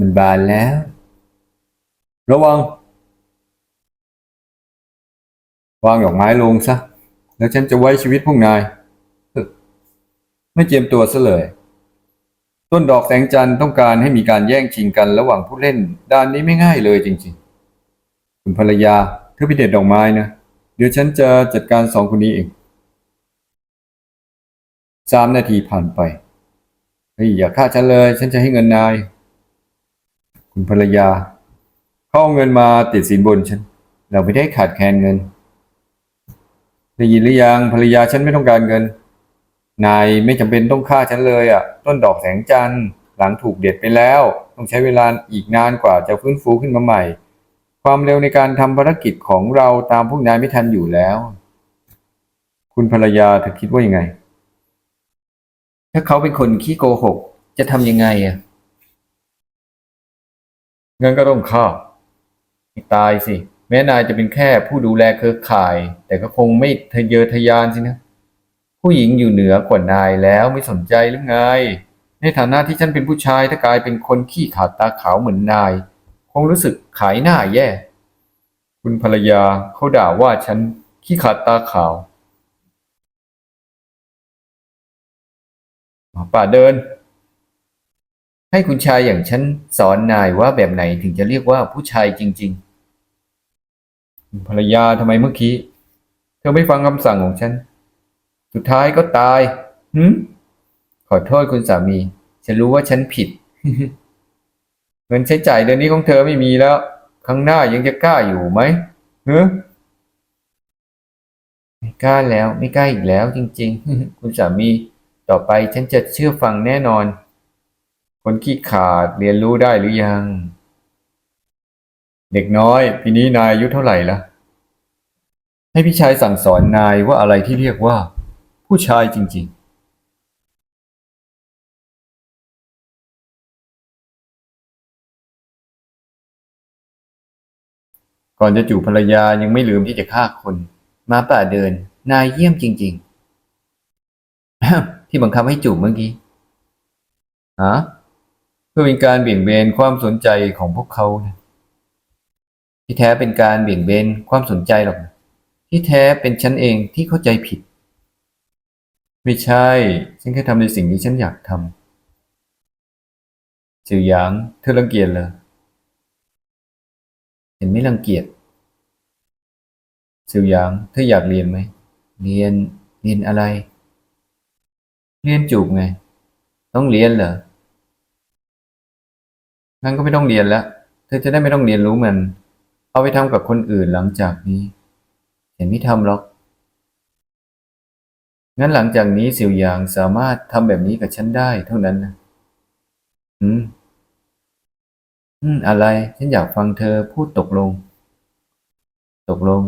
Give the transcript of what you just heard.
มันบานแล้ว ระวัง วางดอกไม้ลงซะ แล้วฉันจะไว้ชีวิตพวกนาย ไม่เจียมตัวซะเลย ต้นดอกแสงจันทร์ต้องการให้มีการแย่งชิงกันระหว่างผู้เล่น ด้านนี้ไม่ง่ายเลยจริงๆ คุณภรรยา เธอไปเด็ดดอกไม้นะ เดี๋ยวฉันจะจัดการสองคนนี้เองสามนาทีผ่านไปเฮ้ยอย่าฆ่าฉันเลย ฉันจะให้เงินนาย คุณภรรยา เขาเอาเงินมาติดสินบนฉัน เราไม่ได้ขาดแคลนเงิน ได้ยินหรือยังภรรยาฉันไม่ต้องการเงิน นายไม่จำเป็นต้องฆ่าฉันเลยอะ ต้นดอกแสงจันทร์หลังถูกเด็ดไปแล้ว ต้องใช้เวลาอีกนานกว่าจะฟื้นฟูขึ้นมาใหม่ ความเร็วในการทำภารกิจของเราตามพวกนายไม่ทันอยู่แล้ว คุณภรรยาเธอคิดว่ายังไง ถ้าเขาเป็นคนขี้โกหก จะทำยังไงอะ งั้นก็ต้องฆ่าตายสิ แม้นายจะเป็นแค่ผู้ดูแลเครือข่าย แต่ก็คงไม่ทะเยอทะยานสินะ ผู้หญิงอยู่เหนือกว่านายแล้วไม่สนใจหรือไง ในฐานะที่ฉันเป็นผู้ชายถ้ากลายเป็นคนขี้ขาดตาขาวเหมือนนาย คงรู้สึกขายหน้าแย่ คุณภรรยาเขาด่าว่าฉันขี้ขาดตาขาวมาป่าเดิน ให้คุณชายอย่างฉันสอนนายว่าแบบไหนถึงจะเรียกว่าผู้ชายจริง ๆ ภรรยาทำไมเมื่อกี้ เธอไม่ฟังคำสั่งของฉัน สุดท้ายก็ตายหืมขอโทษคุณสามี ฉันรู้ว่าฉันผิด เงินใช้จ่ายเดือนนี้ของเธอไม่มีแล้ว ครั้งหน้ายังจะกล้าอยู่ไหมเฮ้ไม่กล้าแล้วไม่กล้าอีกแล้วจริง ๆ คุณสามี ต่อไปฉันจะเชื่อฟังแน่นอน คนขี้ขาดเรียนรู้ได้หรือยัง เด็กน้อย ปีนี้นายอายุเท่าไหร่ละให้พี่ชายสั่งสอนนายว่าอะไรที่เรียกว่า ผู้ชายจริง ๆก่อนจะจูบภรรยายังไม่ลืมที่จะฆ่าคน มาป่าเดิน นายเยี่ยมจริง ๆ ที่บังคับให้จูบเมื่อกี้ฮะ เพื่อเป็นการเบี่ยงเบนความสนใจของพวกเขานะที่แท้เป็นการเบี่ยงเบนความสนใจหรอกนะที่แท้เป็นฉันเองที่เข้าใจผิด ไม่ใช่ ฉันแค่ทำในสิ่งที่ฉันอยากทำจือหยางเธอรังเกียจเหรอเห็นไม่รังเกียจจือหยางเธออยากเรียนไหมเรียนเรียนอะไร เรียนจูบไง ต้องเรียนเหรอ งั้นก็ไม่ต้องเรียนแล้ว เธอจะได้ไม่ต้องเรียนรู้มัน เอาไปทำกับคนอื่นหลังจากนี้เห็นไม่ทำหรอก งั้นหลังจากนี้สิวหยางสามารถทำแบบนี้กับฉันได้เท่านั้นนะ อืม อืม อะไร ฉันอยากฟังเธอพูดตกลง ตกลง